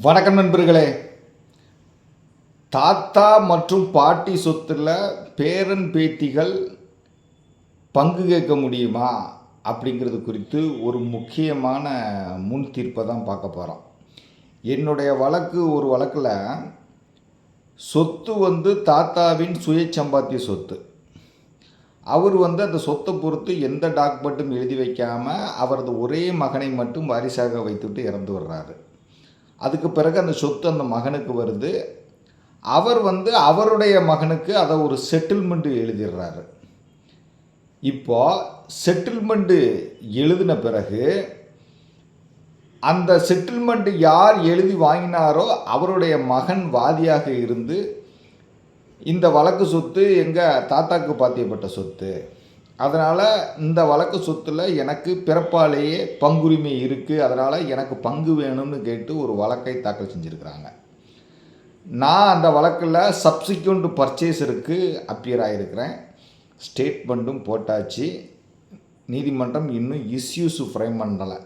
வணக்கம் நண்பர்களே. தாத்தா மற்றும் பாட்டி சொத்துல பேரன் பேத்திகள் பங்கு கேட்க முடியுமா? அப்படிங்கிறது குறித்து ஒரு முக்கியமான முன் தீர்ப்பை தான் பார்க்க போகிறோம் என்னுடைய வழக்கு ஒரு வழக்கில் சொத்து வந்து தாத்தாவின் சுய சம்பாத்திய சொத்து. அவர் வந்து அந்த சொத்தை பொறுத்து எந்த டாக்குமெண்ட்டும் எழுதி வைக்காமல் அவரது ஒரே மகனை மட்டும் வாரிசாக வைத்துவிட்டு இறந்து வர்றாரு. அதுக்கு பிறகு அந்த சொத்து அந்த மகனுக்கு வருது. அவர் வந்து அவருடைய மகனுக்கு அதை ஒரு செட்டில்மெண்ட் எழுதிடுறாரு. இப்போ செட்டில்மெண்ட்டு எழுதின பிறகு அந்த செட்டில்மெண்ட்டு யார் எழுதி வாங்கினாரோ அவருடைய மகன் வாதியாக இருந்து இந்த வழக்கு சொத்து எங்கள் தாத்தாக்கு பாத்தியப்பட்ட சொத்து. அதனால் இந்த வழக்கு சொத்தில் எனக்கு பிறப்பாலேயே பங்குரிமை இருக்குது அதனால் எனக்கு பங்கு வேணும்னு கேட்டு ஒரு வழக்கை தாக்கல் செஞ்சுருக்கிறாங்க. நான் அந்த வழக்கில் சப்சிக்வெண்ட் பர்ச்சேஸருக்கு அப்பியர் ஆகிருக்கிறேன் ஸ்டேட்மெண்ட்டும் போட்டாச்சு. நீதிமன்றம் இன்னும் இஸ்யூஸ் ஃப்ரேம் பண்ணலை.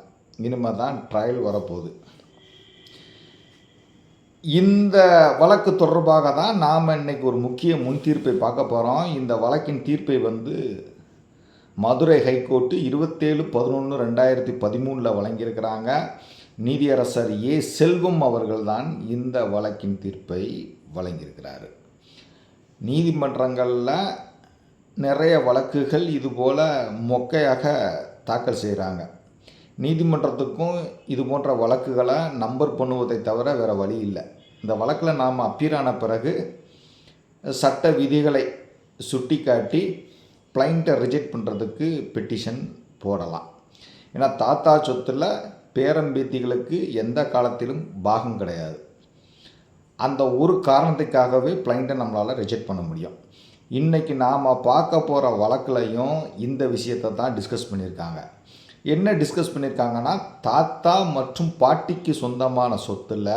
இனிமேல் தான் ட்ரையல் வரப்போகுது. இந்த வழக்கு தொடர்பாக தான் நாம் இன்னைக்கு ஒரு முக்கிய முன் தீர்ப்பை பார்க்க போகிறோம் இந்த வழக்கின் தீர்ப்பை வந்து மதுரை ஹைகோர்ட்டு இருபத்தேழு பதினொன்று ரெண்டாயிரத்தி பதிமூணில் வழங்கியிருக்கிறாங்க. நீதியரசர் ஏ. செல்வம் அவர்கள்தான் இந்த வழக்கின் தீர்ப்பை வழங்கியிருக்கிறார். நீதிமன்றங்களில் நிறைய வழக்குகள் இதுபோல் மொக்கையாக தாக்கல் செய்கிறாங்க. நீதிமன்றத்துக்கும் இது போன்ற வழக்குகளை நம்பர் பண்ணுவதை தவிர வேறு வழி இல்லை. இந்த வழக்கில் நாம் அப்பீரான பிறகு சட்ட விதிகளை சுட்டி காட்டி கிளைண்ட்டை ரிஜெக்ட் பண்ணுறதுக்கு பெட்டிஷன் போடலாம். ஏன்னா தாத்தா சொத்தில் பேரம்பேத்திகளுக்கு எந்த காலத்திலும் பாகம் கிடையாது. அந்த ஒரு காரணத்துக்காகவே கிளைண்ட்டை நம்மளால் ரிஜெக்ட் பண்ண முடியும். இன்றைக்கி நாம் பார்க்க போகிற வழக்குலையும் இந்த விஷயத்தை தான் டிஸ்கஸ் பண்ணியிருக்காங்க. என்ன டிஸ்கஸ் பண்ணியிருக்காங்கன்னா தாத்தா மற்றும் பாட்டிக்கு சொந்தமான சொத்தில்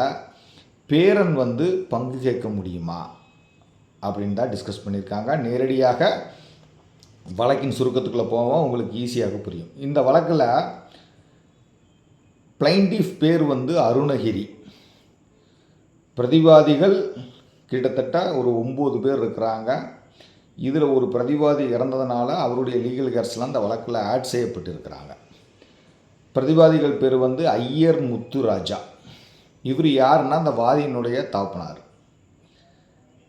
பேரன் வந்து பங்கு கேட்க முடியுமா? அப்படின்னு தான் டிஸ்கஸ் பண்ணியிருக்காங்க. நேரடியாக வழக்கின் சுருக்கத்துக்குள்ளே போவோம் உங்களுக்கு ஈஸியாக புரியும். இந்த வழக்கில் பிளைண்டிஃப் பேர் வந்து அருணகிரி. பிரதிவாதிகள் கிட்டத்தட்ட ஒரு ஒம்பது பேர் இருக்கிறாங்க. இதில் ஒரு பிரதிவாதி இறந்ததுனால அவருடைய லீகல் கேர்ஸ்லாம் அந்த வழக்கில் ஆட் செய்யப்பட்டிருக்கிறாங்க. பிரதிவாதிகள் பேர் வந்து ஐயர் முத்துராஜா. இவர் யாருன்னா அந்த வாதியினுடைய தாப்பனார்.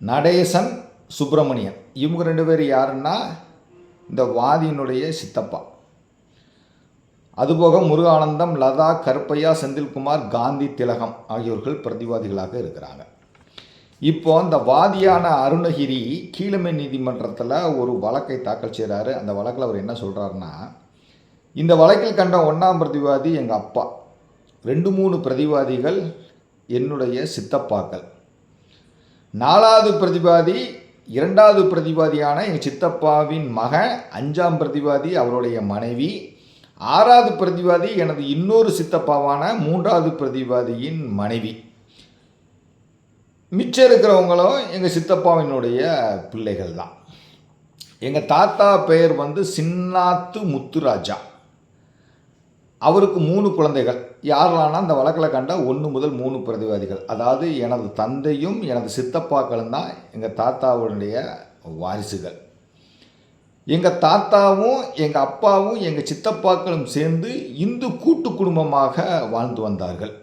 நடேசன் சுப்பிரமணியன். இவங்க ரெண்டு பேர் யாருன்னா இந்த வாதியினுடைய சித்தப்பா. அதுபோக முருகானந்தம் லதா கருப்பையா செந்தில்குமார் காந்தி திலகம் ஆகியோர்கள் பிரதிவாதிகளாக இருக்கிறாங்க. இப்போ அந்த வாதியான அருணகிரி கீழமை நீதிமன்றத்தில் ஒரு வழக்கை தாக்கல் செய்கிறாரு அந்த வழக்கில் அவர் என்ன சொல்கிறாருன்னா இந்த வழக்கில் கண்ட ஒன்றாம் பிரதிவாதி எங்கள் அப்பா. ரெண்டு மூணு பிரதிவாதிகள் என்னுடைய சித்தப்பாக்கள். நாலாவது பிரதிவாதி இரண்டாவது பிரதிவாதியான எங்கள் சித்தப்பாவின் மகன் அஞ்சாம் பிரதிவாதி அவருடைய மனைவி. ஆறாவது பிரதிவாதி எனது இன்னொரு சித்தப்பாவான மூன்றாவது பிரதிவாதியின் மனைவி. மிச்சம் இருக்கிறவங்களும் எங்கள் சித்தப்பாவினுடைய பிள்ளைகள் தான் எங்கள் தாத்தா பெயர் வந்து சின்னாத்து முத்துராஜா. அவருக்கு மூணு குழந்தைகள். யாரெல்லாம்னா அந்த வழக்கில் கண்ட ஒன்று முதல் மூணு பிரதிவாதிகள். அதாவது எனது தந்தையும் எனது சித்தப்பாக்களும் தான் எங்கள் தாத்தாவுடைய வாரிசுகள். எங்கள் தாத்தாவும் எங்கள் அப்பாவும் எங்கள் சித்தப்பாக்களும் சேர்ந்து இந்து கூட்டு குடும்பமாக வாழ்ந்து வந்தார்கள்.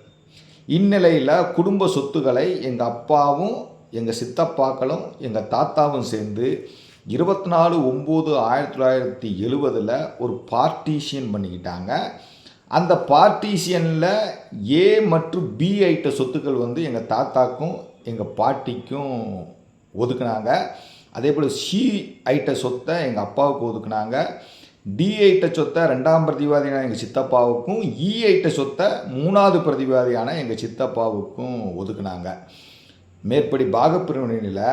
இந்நிலையில் குடும்ப சொத்துக்களை எங்கள் அப்பாவும் எங்கள் சித்தப்பாக்களும் எங்கள் தாத்தாவும் சேர்ந்து இருபத்தி நாலு ஒம்பது ஆயிரத்தி தொள்ளாயிரத்தி எழுபதில் ஒரு பார்ட்டிஷியன் பண்ணிக்கிட்டாங்க. அந்த பார்ட்டிஷியனில் ஏ மற்றும் பி ஐட்ட சொத்துக்கள் வந்து எங்கள் தாத்தாக்கும் எங்கள் பாட்டிக்கும் ஒதுக்குனாங்க. அதே போல் சி ஐட்ட சொத்தை எங்கள் அப்பாவுக்கு ஒதுக்குனாங்க. டி ஐட்ட சொத்தை ரெண்டாம் பிரதிவாதியான எங்கள் சித்தப்பாவுக்கும் இ ஐட்ட சொத்தை மூணாவது பிரதிவாதியான எங்கள் சித்தப்பாவுக்கும் ஒதுக்குனாங்க. மேற்படி பாகப்பிரிவினையில்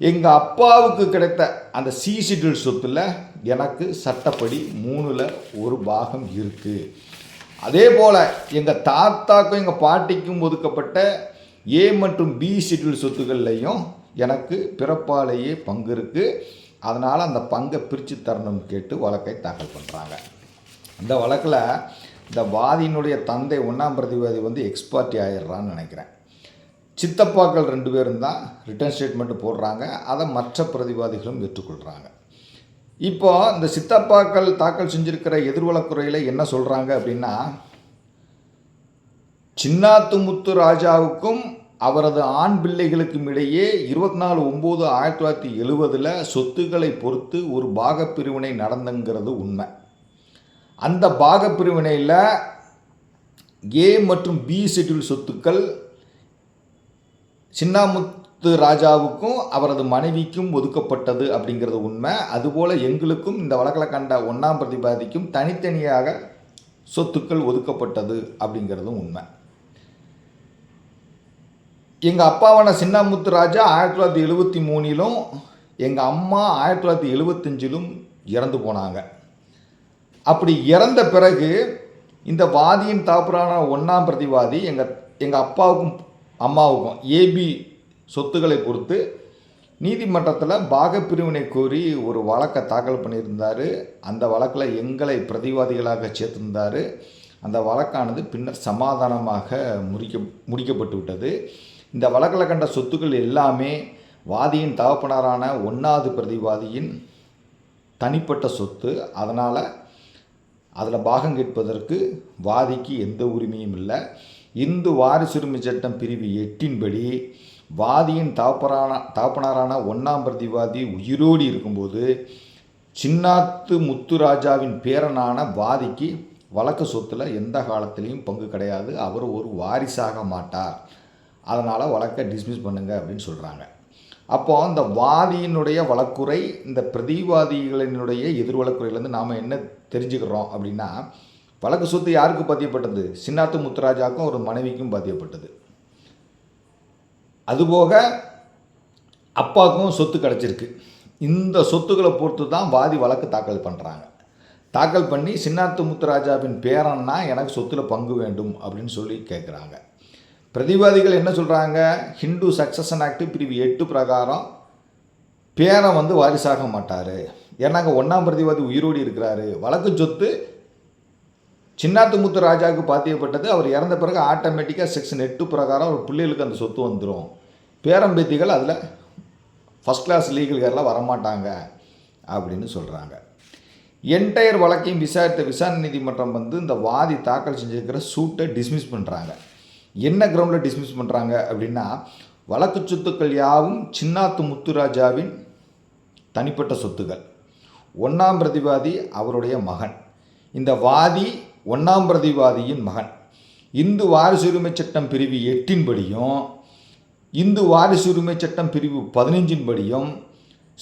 எங்கள் அப்பாவுக்கு கிடைத்த அந்த சி ஷெட்யூல் சொத்தில் எனக்கு சட்டப்படி மூணில் ஒரு பாகம் இருக்குது அதே போல் எங்கள் தாத்தாக்கும் எங்கள் பாட்டிக்கும் ஒதுக்கப்பட்ட ஏ மற்றும் பி ஷெட்யூல் சொத்துக்கள்லையும் எனக்கு பிறப்பாலேயே பங்கு இருக்குது அதனால் அந்த பங்கை பிரித்து தரணும்னு கேட்டு வழக்கை தாக்கல் பண்ணுறாங்க இந்த வழக்கில் இந்த வாதியினுடைய தந்தை ஒன்றாம் பிரதிவாதி வந்து எக்ஸ்பார்ட்டி ஆயிடுறான்னு நினைக்கிறேன். சித்தப்பாக்கள் ரெண்டு பேரும் தான் ரிட்டர்ன் ஸ்டேட்மெண்ட் போடுறாங்க. அதை மற்ற பிரதிவாதிகளும் ஏற்றுக்கொள்கிறாங்க இப்போ இந்த சித்தப்பாக்கள் தாக்கல் செஞ்சிருக்கிற எதிர்வழக்குறையில் என்ன சொல்கிறாங்க அப்படின்னா சின்னாத்துமுத்து ராஜாவுக்கும் அவரது ஆண் பிள்ளைகளுக்கும் இடையே இருபத்தி நாலு ஒம்பது ஆயிரத்தி தொள்ளாயிரத்தி எழுவதில் சொத்துக்களை பொறுத்து ஒரு பாகப்பிரிவினை நடந்துங்கிறது உண்மை. அந்த பாகப்பிரிவினையில் ஏ மற்றும் பி ஷெட்யூல் சொத்துக்கள் சின்னாமுத் முத்து ராஜாவுக்கும் அவரது மனைவிக்கும் ஒதுக்கப்பட்டது அப்படிங்கிறது உண்மை. அதுபோல் எங்களுக்கும் இந்த வழக்கில் கண்ட ஒன்றாம் பிரதிபாதிக்கும் தனித்தனியாக சொத்துக்கள் ஒதுக்கப்பட்டது அப்படிங்கிறதும் உண்மை. எங்கள் அப்பாவான சின்னாமுத்து ராஜா ஆயிரத்தி தொள்ளாயிரத்தி எழுபத்தி மூணிலும் எங்கள் அம்மா ஆயிரத்தி தொள்ளாயிரத்தி எழுபத்தஞ்சிலும் இறந்து போனாங்க. அப்படி இறந்த பிறகு இந்த வாதியின் தாப்புரான ஒன்றாம் பிரதிவாதி எங்கள் எங்கள் அப்பாவுக்கும் அம்மாவுக்கும் ஏபி சொத்துக்களை பொறுத்து நீதிமன்றத்தில் பாகப்பிரிவினை கோரி ஒரு வழக்கை தாக்கல் பண்ணியிருந்தார். அந்த வழக்கில் எங்களை பிரதிவாதிகளாக சேர்த்திருந்தார். அந்த வழக்கானது பின்னர் சமாதானமாக முடிக்க முடிக்கப்பட்டு விட்டது. இந்த வழக்கில் கண்ட சொத்துக்கள் எல்லாமே வாதியின் தகப்பனரான ஒன்றாவது பிரதிவாதியின் தனிப்பட்ட சொத்து. அதனால் அதில் பாகம் கேட்பதற்கு வாதிக்கு எந்த உரிமையும் இல்லை. இந்து வாரிசுரிமை சட்டம் பிரிவு எட்டின்படி வாதியின் தாப்பரான தாப்பனாரான ஒன்றாம் பிரதிவாதி உயிரோடு இருக்கும்போது சின்னாத்து முத்துராஜாவின் பேரனான வாதிக்கு வழக்கு சொத்தில் எந்த காலத்திலையும் பங்கு கிடையாது. அவர் ஒரு வாரிசாக மாட்டார். அதனால் வழக்கை டிஸ்மிஸ் பண்ணுங்க அப்படின்னு சொல்கிறாங்க அப்போ அந்த வாதியினுடைய வழக்குரை இந்த பிரதிவாதிகளினுடைய எதிர் வழக்குறையிலேருந்து நாம் என்ன தெரிஞ்சுக்கிறோம் அப்படின்னா வழக்கு சொத்து யாருக்கு பதியப்பட்டது சின்னாத்து முத்துராஜாவுக்கும் ஒரு மனைவிக்கும் பதியப்பட்டது அதுபோக அப்பாவுக்கும் சொத்து கிடச்சிருக்கு. இந்த சொத்துக்களை பொறுத்து தான் வாதி வழக்கு தாக்கல் பண்ணுறாங்க தாக்கல் பண்ணி சின்னாத்து முத்துராஜாவின் பேரன்னா எனக்கு சொத்தில் பங்கு வேண்டும் அப்படின்னு சொல்லி கேட்குறாங்க பிரதிவாதிகள் என்ன சொல்கிறாங்க ஹிந்து சக்சஷன் ஆக்ட் பிரிவு எட்டு பிரகாரம் பேரன் வந்து வாரிசாக மாட்டார். ஏன்னாங்க ஒன்றாம் பிரதிவாதி உயிரோடு இருக்கிறாரு. வழக்கு சொத்து சின்னாத்துமுத்து ராஜாவுக்கு பாத்தியப்பட்டது. அவர் இறந்த பிறகு ஆட்டோமேட்டிக்காக செக்ஷன் எட்டு பிரகாரம் அவர் பிள்ளைகளுக்கு அந்த சொத்து வந்துடும் பேரம்பேத்திகள் அதில் ஃபஸ்ட் கிளாஸ் லீகல் வரமாட்டாங்க அப்படின்னு சொல்கிறாங்க என்டையர் வழக்கையும் விசாரித்த விசாரணை நீதிமன்றம் வந்து இந்த வாதி தாக்கல் செஞ்சிருக்கிற சூட்டை டிஸ்மிஸ் பண்ணுறாங்க என்ன கிரவுண்டில் டிஸ்மிஸ் பண்ணுறாங்க அப்படின்னா வழக்கு சொத்துக்கள் யாவும் சின்னாத்து முத்துராஜாவின் தனிப்பட்ட சொத்துக்கள். ஒன்றாம் பிரதிவாதி அவருடைய மகன். இந்த வாதி ஒன்றாம் பிரதிவாதியின் மகன். இந்து வாரிசுரிமை சட்டம் பிரிவு எட்டின்படியும் இந்து வாரிசுரிமை சட்டம் பிரிவு பதினஞ்சின் படியும்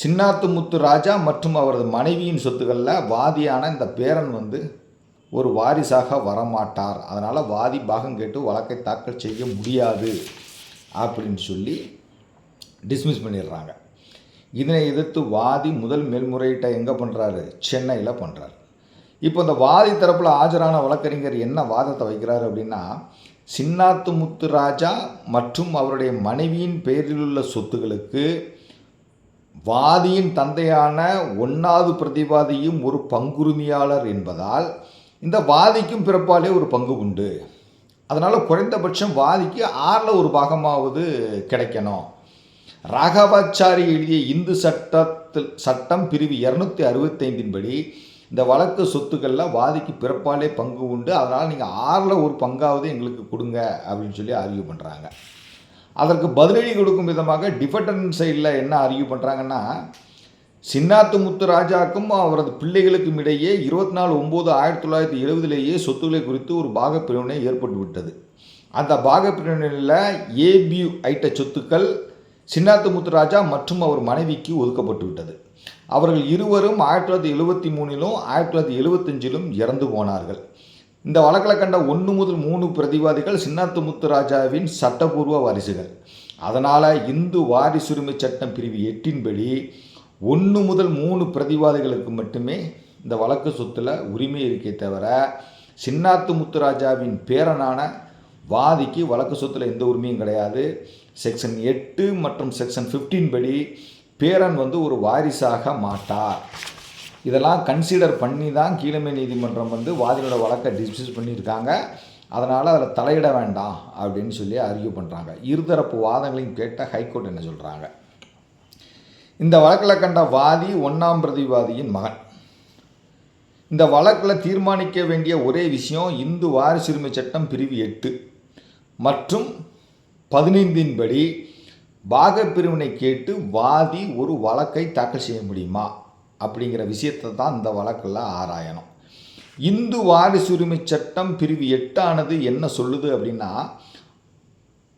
சின்னாத்துமுத்து ராஜா மற்றும் அவரது மனைவியின் சொத்துக்களில் வாதியான இந்த பேரன் வந்து ஒரு வாரிசாக வரமாட்டார். அதனால் வாதி பாகம் கேட்டு வழக்கை தாக்கல் செய்ய முடியாது அப்படின்னு சொல்லி டிஸ்மிஸ் பண்ணிடுறாங்க. இதனை எதிர்த்து வாதி முதல் மேல்முறையீட்டை எங்கே பண்ணுறாரு சென்னையில் பண்ணுறாரு இப்போ இந்த வாதி தரப்பில் ஆஜரான வழக்கறிஞர் என்ன வாதத்தை வைக்கிறார் அப்படின்னா சின்னாத்து முத்து ராஜா மற்றும் அவருடைய மனைவியின் பெயரில் உள்ள சொத்துகளுக்கு வாதியின் தந்தையான ஒன்றாவது பிரதிவாதியும் ஒரு பங்குரிமையாளர் என்பதால் இந்த வாதிக்கும் பிறப்பாலே ஒரு பங்கு உண்டு. அதனால் குறைந்தபட்சம் வாதிக்கு ஆறில் ஒரு பாகமாவது கிடைக்கணும். ராகவாச்சாரி எழுதிய இந்து சட்டத்தில் சட்டம் பிரிவு இரநூத்தி அறுபத்தைந்தின் படி இந்த வழக்கு சொத்துக்களில் வாதிக்கு பிறப்பாலே பங்கு உண்டு. அதனால் நீங்கள் ஆறில் ஒரு பங்காவது எங்களுக்கு கொடுங்க அப்படின்னு சொல்லி அறிவு பண்ணுறாங்க அதற்கு பதிலடி கொடுக்கும் விதமாக டிஃபெண்டன்ட் சைடில் என்ன அறிவு பண்ணுறாங்கன்னா சின்னாத்து முத்து ராஜாக்கும் அவரது பிள்ளைகளுக்கும் இடையே இருபத்தி நாலு ஒம்பது ஆயிரத்தி தொள்ளாயிரத்தி எழுபதிலேயே சொத்துக்களை குறித்து ஒரு பாகப்பிரிவினை ஏற்பட்டு விட்டது. அந்த பாகப்பிரிவினையில் ஏபி ஐட்ட சொத்துக்கள் சின்னாத்து முத்துராஜா மற்றும் அவர் மனைவிக்கு ஒதுக்கப்பட்டு விட்டது. அவர்கள் இருவரும் ஆயிரத்தி தொள்ளாயிரத்தி எழுபத்தி மூணிலும் ஆயிரத்தி தொள்ளாயிரத்தி எழுபத்தஞ்சிலும் இறந்து போனார்கள். இந்த வழக்கில் கண்ட ஒன்று முதல் மூணு பிரதிவாதிகள் சின்னாத்து முத்து ராஜாவின் சட்டபூர்வ வாரிசுகள். அதனால் இந்து வாரிசுரிமை சட்டம் பிரிவு எட்டின்படி ஒன்று முதல் மூணு பிரதிவாதிகளுக்கு மட்டுமே இந்த வழக்கு சொத்தில் உரிமை இருக்கே தவிர சின்னாத்து முத்துராஜாவின் பேரனான வாதிக்கு வழக்கு சொத்தில் எந்த உரிமையும் கிடையாது. செக்ஷன் எட்டு மற்றும் செக்ஷன் 15 படி பேரன் வந்து ஒரு வாரிசாக மாட்டார். இதெல்லாம் கன்சிடர் பண்ணி தான் கீழமை நீதிமன்றம் வந்து வாதியோட வழக்கை டிஸ்மிஸ் பண்ணியிருக்காங்க. அதனால் அதில் தலையிட வேண்டாம் அப்படின்னு சொல்லி அறிவு பண்ணுறாங்க இருதரப்பு வாதங்களையும் கேட்ட ஹைகோர்ட் என்ன சொல்கிறாங்க இந்த வழக்கில் கண்ட வாதி ஒன்றாம் பிரதிவாதியின் மகன். இந்த வழக்கில் தீர்மானிக்க வேண்டிய ஒரே விஷயம் இந்து வாரிசுரிமை சட்டம் பிரிவு எட்டு மற்றும் பதினைந்தின் படி பாகப்பிரிவினை கேட்டு வாதி ஒரு வழக்கை தாக்கல் செய்ய முடியுமா? அப்படிங்கிற விஷயத்தை தான் இந்த வழக்கில் ஆராயணும். இந்து வாரிசுரிமை சட்டம் பிரிவு எட்டானது என்ன சொல்லுது அப்படின்னா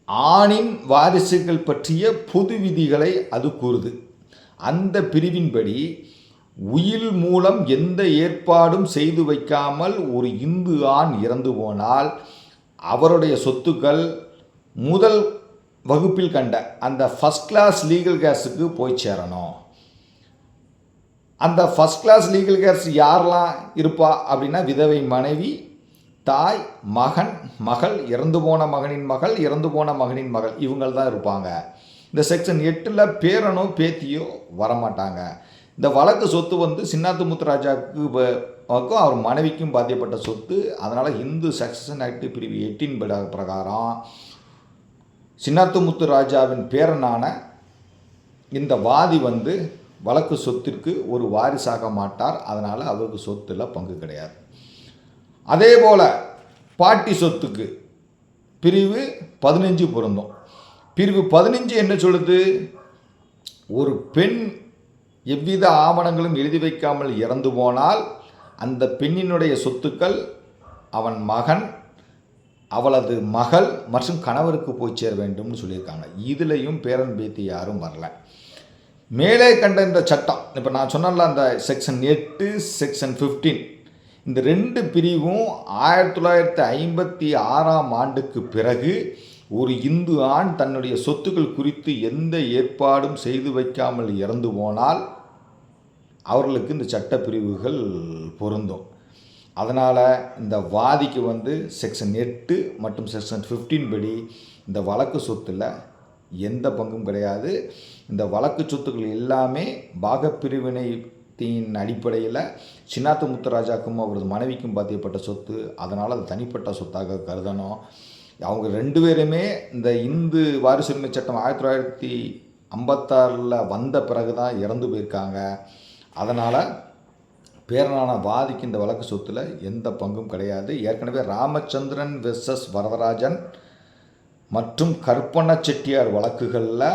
ஆணின் வாரிசுகள் பற்றிய பொது விதிகளை அது கூறுது. அந்த பிரிவின்படி உயில் மூலம் எந்த ஏற்பாடும் செய்து வைக்காமல் ஒரு இந்து ஆண் இறந்து போனால் அவருடைய சொத்துக்கள் முதல் வகுப்பில் கண்ட அந்த ஃபஸ்ட் கிளாஸ் லீகல் கேஸுக்கு போய் சேரணும். அந்த ஃபஸ்ட் கிளாஸ் லீகல் கேர்ஸ் யாரெல்லாம் இருப்பா அப்படின்னா விதவை மனைவி தாய் மகன் மகள் இறந்து போன மகனின் மகள் இறந்து போன மகனின் மகள் இவங்கள் தான் இருப்பாங்க. இந்த செக்ஷன் எட்டில் பேரனோ பேத்தியோ வரமாட்டாங்க. இந்த வழக்கு சொத்து வந்து சின்னாத்து முத்துராஜாவுக்கு அவர் மனைவிக்கும் பாத்தியப்பட்ட சொத்து. அதனால் இந்து செக்ஷன் ஆக்ட் பிரிவு எட்டின் பட- பிரகாரம் சின்னத்துமுத்து ராஜாவின் பேரனான இந்த வாதி வந்து வழக்கு சொத்திற்கு ஒரு வாரிசாக மாட்டார். அதனால் அவருக்கு சொத்தில் பங்கு கிடையாது. அதே போல் பாட்டி சொத்துக்கு பிரிவு பதினஞ்சு பொருந்தும். பிரிவு பதினஞ்சு என்ன சொல்லுது? ஒரு பெண் எவ்வித ஆவணங்களும் எழுதி வைக்காமல் இறந்து போனால் அந்த பெண்ணினுடைய சொத்துக்கள் அவன் மகன் அவளது மகள் மற்றும் கணவருக்கு போய் சேர வேண்டும்னு சொல்லியிருக்காங்க. இதுலேயும் பேரன் பேத்தி யாரும் வரல. மேலே கண்ட இந்த சட்டம் இப்போ நான் சொன்னல அந்த செக்ஷன் எட்டு செக்ஷன் 15 இந்த ரெண்டு பிரிவும் ஆயிரத்தி தொள்ளாயிரத்தி ஐம்பத்தி ஆறாம் ஆண்டுக்கு பிறகு ஒரு இந்து ஆண் தன்னுடைய சொத்துக்கள் குறித்து எந்த ஏற்பாடும் செய்து வைக்காமல் இறந்து போனால் அவர்களுக்கு இந்த சட்ட பிரிவுகள் பொருந்தும். அதனால் இந்த வாதிக்கு வந்து செக்ஷன் எட்டு மற்றும் செக்ஷன் 15 படி இந்த வழக்கு சொத்தில் எந்த பங்கும் கிடையாது. இந்த வழக்கு சொத்துக்கள் எல்லாமே பாகப்பிரிவினையின் அடிப்படையில் சின்னாத்து முத்துராஜாக்கும் அவரது மனைவிக்கும் பாத்தியப்பட்ட சொத்து. அதனால் அது தனிப்பட்ட சொத்தாக கருதணும். அவங்க ரெண்டு பேருமே இந்த இந்து வாரிசுரிமை சட்டம் ஆயிரத்தி தொள்ளாயிரத்தி ஐம்பத்தாறில் வந்த பிறகு தான் இறந்து போயிருக்காங்க. அதனால் பேரனான வாதிக்கு இந்த வழக்கு சொத்தில் எந்த பங்கும் கிடையாது. ஏற்கனவே ராமச்சந்திரன் வெர்சஸ் வரதராஜன் மற்றும் கற்பன செட்டியார் வழக்குகளில்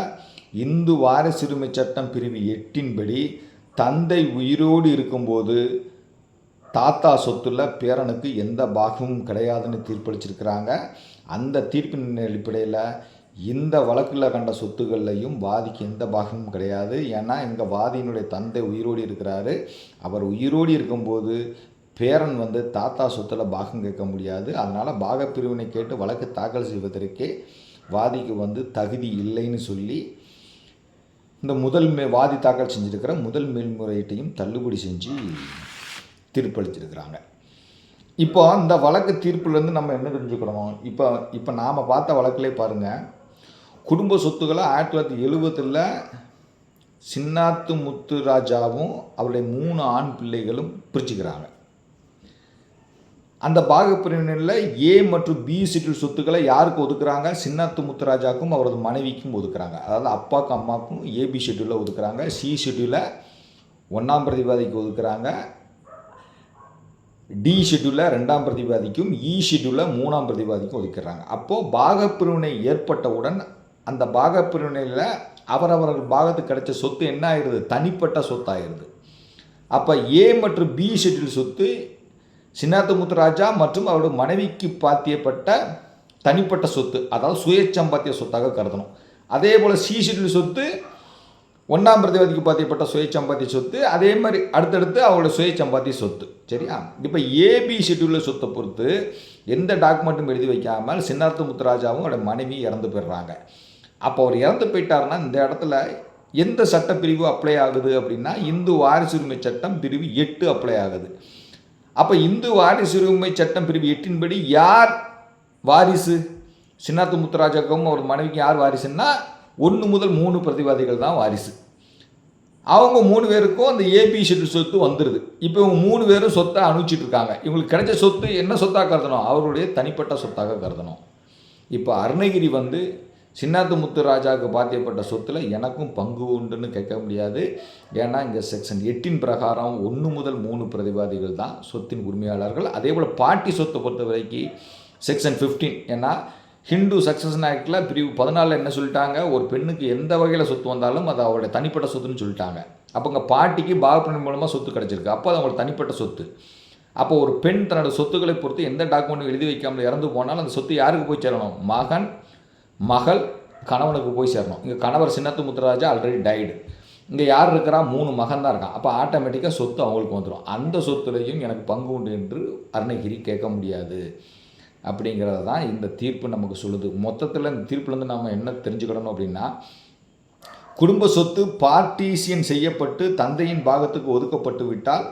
இந்து வாரிசுரிமை சட்டம் பிரிவு எட்டின்படி தந்தை உயிரோடு இருக்கும்போது தாத்தா சொத்துல பேரனுக்கு எந்த பாகமும் கிடையாதுன்னு தீர்ப்பளிச்சிருக்கிறாங்க. அந்த தீர்ப்பின் அடிப்படையில் இந்த வழக்கில் கண்ட சொத்துக்கள்லையும் வாதிக்கு எந்த பாகமும் கிடையாது. ஏன்னா எங்கள் வாதியினுடைய தந்தை உயிரோடு இருக்கிறாரு. அவர் உயிரோடு இருக்கும்போது பேரன் வந்து தாத்தா சொத்தில் பாகம் கேட்க முடியாது. அதனால் பாகப்பிரிவினை கேட்டு வழக்கு தாக்கல் செய்வதற்கே வாதிக்கு வந்து தகுதி இல்லைன்னு சொல்லி இந்த முதல் மே வாதி தாக்கல் செஞ்சிருக்கிற முதல் மேல்முறையீட்டையும் தள்ளுபடி செஞ்சு தீர்ப்பளிச்சிருக்கிறாங்க. இப்போ அந்த வழக்கு தீர்ப்புலேருந்து நம்ம என்ன தெரிஞ்சுக்கிறோம் இப்போ இப்போ நாம் பார்த்த வழக்கிலே பாருங்கள் குடும்ப சொத்துக்களை ஆயிரத்தி தொள்ளாயிரத்தி எழுபத்தில் சின்னாத்து முத்து ராஜாவும் அவருடைய மூணு ஆண் பிள்ளைகளும் பிரிச்சுக்கிறாங்க. அந்த பாகப்பிரிவினையில் ஏ மற்றும் பி ஷெட்யூல் சொத்துக்களை யாருக்கு ஒதுக்குறாங்க? சின்னத்து முத்துராஜாக்கும் அவரது மனைவிக்கும் ஒதுக்குறாங்க. அதாவது அப்பாவுக்கும் அம்மாவுக்கும் ஏபி ஷெட்யூலில் ஒதுக்குறாங்க. சி ஷெட்யூலில் ஒன்றாம் பிரதிவாதிக்கு ஒதுக்குறாங்க. டி ஷெட்யூலில் ரெண்டாம் பிரதிவாதிக்கும் e இ ஷெட்யூலில் மூணாம் பிரதிவாதிக்கும் ஒதுக்குறாங்க. அப்போது பாகப்பிரிவினை ஏற்பட்டவுடன் அந்த பாகப்பிரிவினையில் அவரவர்கள் பாகத்துக்கு கிடைச்ச சொத்து என்ன ஆயிடுது? தனிப்பட்ட சொத்தாயிருது அப்போ ஏ மற்றும் பி ஷெட்யூல் சொத்து சின்னாத்தமுத்து ராஜா மற்றும் அவருடைய மனைவிக்கு பாத்தியப்பட்ட தனிப்பட்ட சொத்து அதாவது சுயச்சம்பாத்திய சொத்தாக கருதணும். அதே போல் சி ஷெட்யூல் சொத்து ஒன்றாம் பிரதிவாதிக்கு பாத்தியப்பட்ட சுயச்சம்பாத்திய சொத்து அதே மாதிரி அடுத்தடுத்து அவரோட சுயச்சம்பாத்திய சொத்து. சரியா? இப்போ ஏபி ஷெட்யூலில் சொத்தை பொறுத்து எந்த டாக்குமெண்ட்டும் எழுதி வைக்காமல் சின்னார்த்த முத்துராஜாவும் அவரோட மனைவி இறந்து போயிடுறாங்க. அப்போ அவர் இறந்து போயிட்டாருன்னா இந்த இடத்துல எந்த சட்டப்பிரிவு அப்ளை ஆகுது அப்படின்னா இந்து வாரிசுரிமை சட்டம் பிரிவு எட்டு அப்ளை ஆகுது. அப்போ இந்து வாரிசுரிமை சட்டம் பிரிவு எட்டின்படி யார் வாரிசு? சின்னாத்து முத்துராஜாக்கும் அவர் மனைவிக்கு யார் வாரிசுன்னா ஒன்று முதல் மூணு பிரதிவாதிகள் தான் வாரிசு. அவங்க மூணு பேருக்கும் அந்த ஏபி ஷெட்யூல் சொத்து வந்துடுது இப்போ இவங்க மூணு பேரும் சொத்தை அனுப்பிச்சிட்டு இருக்காங்க. இவங்களுக்கு கிடைச்ச சொத்து என்ன சொத்தாக கருதணும்? அவருடைய தனிப்பட்ட சொத்தாக கருதணும். இப்போ அருணகிரி வந்து சின்னாத்துமுத்து ராஜாவுக்கு பாத்தியப்பட்ட சொத்தில் எனக்கும் பங்கு உண்டுன்னு கேட்க முடியாது. ஏன்னா இங்கே செக்ஷன் எட்டின் பிரகாரம் ஒன்று முதல் மூணு பிரதிவாதிகள் தான் சொத்தின் உரிமையாளர்கள். அதே போல் பாட்டி சொத்தை பொறுத்த வரைக்கும் செக்ஷன் 15 ஏன்னா ஹிந்து சக்சஷன் ஆக்டில் பிரிவு பதினாலில் என்ன சொல்லிட்டாங்க? ஒரு பெண்ணுக்கு எந்த வகையில் சொத்து வந்தாலும் அது அவருடைய தனிப்பட்ட சொத்துன்னு சொல்லிட்டாங்க. அப்போ இங்கே பாட்டிக்கு பாகப்பிரன் மூலமாக சொத்து கிடச்சிருக்கு. அப்போ அது அவங்களுக்கு தனிப்பட்ட சொத்து. அப்போ ஒரு பெண் தன்னோட சொத்துக்களை பொறுத்து எந்த டாக்குமெண்ட்டும் எழுதி வைக்காமல் இறந்து போனாலும் அந்த சொத்து யாருக்கு போய் சேரணும்? மகன் மகள் கணவனுக்கு போய் சேரணும். இங்கே கணவர் சின்னத்து முத்துராஜா ஆல்ரெடி டைடு இங்கே யார் இருக்கிறா? மூணு மகன் தான் இருக்கான். அப்போ ஆட்டோமேட்டிக்காக சொத்து அவங்களுக்கு வந்துடும் அந்த சொத்துலையும் எனக்கு பங்கு உண்டு என்று அருணகிரி கேட்க முடியாது. அப்படிங்கிறது தான் இந்த தீர்ப்பு நமக்கு சொல்லுது. மொத்தத்தில் இந்த தீர்ப்புலேருந்து நம்ம என்ன தெரிஞ்சுக்கிடணும் அப்படின்னா குடும்ப சொத்து பார்ட்டிசியன் செய்யப்பட்டு தந்தையின் பாகத்துக்கு ஒதுக்கப்பட்டு விட்டால்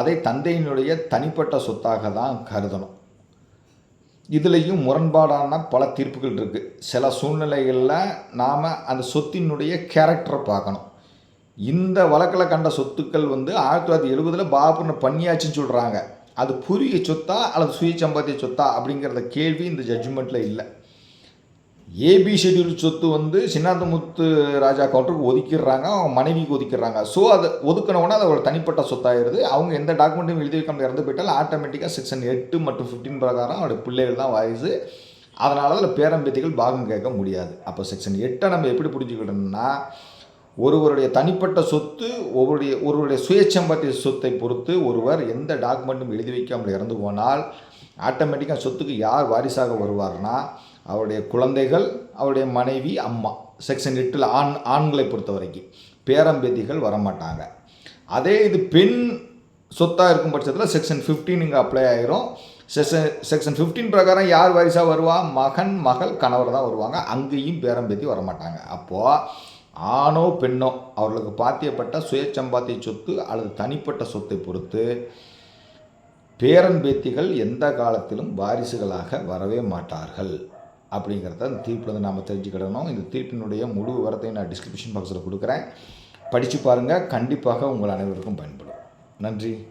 அதை தந்தையினுடைய தனிப்பட்ட சொத்தாக தான் கருதணும். இதுலேயும் முரண்பாடான பல தீர்ப்புகள் இருக்குது சில சூழ்நிலைகளில் நாம் அந்த சொத்தினுடைய கேரக்டரை பார்க்கணும். இந்த வழக்கில் கண்ட சொத்துக்கள் வந்து ஆயிரத்தி தொள்ளாயிரத்தி எழுபதில் பாபுன்னு பண்ணியாச்சுன்னு சொல்கிறாங்க அது புரிய சொத்தா அல்லது சுய சம்பாத்திய சொத்தா அப்படிங்கிறத கேள்வி இந்த ஜட்ஜ்மெண்ட்டில் இல்லை. ஏபி ஷெட்யூல் சொத்து வந்து சின்னாந்தமுத்து ராஜா கவுண்டருக்கு ஒதுக்கிடுறாங்க அவங்க மனைவிக்கு ஒதுக்கிடுறாங்க. ஸோ அதை ஒதுக்கினவுடனே அது ஒரு தனிப்பட்ட சொத்தாயிருது அவங்க எந்த டாக்குமெண்ட்டும் எழுதி வைக்காமல் இறந்து போயிட்டால் ஆட்டோமேட்டிக்காக செக்ஷன் எட்டு மற்றும் ஃபிஃப்டீன் பிரகாரம் அவருடைய பிள்ளைகள் தான் வாரிசு. அதனால அதில் பேரம்பேத்திகள் பாகம் கேட்க முடியாது. அப்போ செக்ஷன் எட்டை நம்ம எப்படி புரிஞ்சுக்கிட்டோம்னா ஒருவருடைய தனிப்பட்ட சொத்து ஒருவருடைய ஒருவருடைய சுயச்சம்பத்திய சொத்தை பொறுத்து ஒருவர் எந்த டாக்குமெண்ட்டும் எழுதி வைக்காமல் இறந்து போனால் ஆட்டோமேட்டிக்காக சொத்துக்கு யார் வாரிசாக வருவார்னா அவருடைய குழந்தைகள் அவருடைய மனைவி அம்மா. செக்ஷன் எட்டில் ஆண் ஆண்களை பொறுத்த வரைக்கும் பேரம்பேத்திகள் வரமாட்டாங்க. அதே இது பெண் சொத்தாக இருக்கும் பட்சத்தில் செக்ஷன் 15 இங்கே அப்ளை ஆகிரும் செக்ஷன் செக்ஷன் 15 பிரகாரம் யார் வாரிசாக வருவா? மகன் மகள் கணவர் தான் வருவாங்க. அங்கேயும் பேரம்பேத்தி வரமாட்டாங்க. அப்போது ஆணோ பெண்ணோ அவர்களுக்கு பாத்தியப்பட்ட சுயச்சம்பாத்திய சொத்து அல்லது தனிப்பட்ட சொத்தை பொறுத்து பேரன் பேத்திகள் எந்த காலத்திலும் வாரிசுகளாக வரவே மாட்டார்கள். அப்படிங்கிறத இந்த வந்து நாம் தெரிஞ்சுக்கிடணும். இந்த தீர்ப்பினுடைய முழு விவரத்தையும் நான் டிஸ்கிரிப்ஷன் பாக்ஸில் கொடுக்குறேன். படித்து பாருங்கள் கண்டிப்பாக உங்கள் அனைவருக்கும் பயன்படும். நன்றி.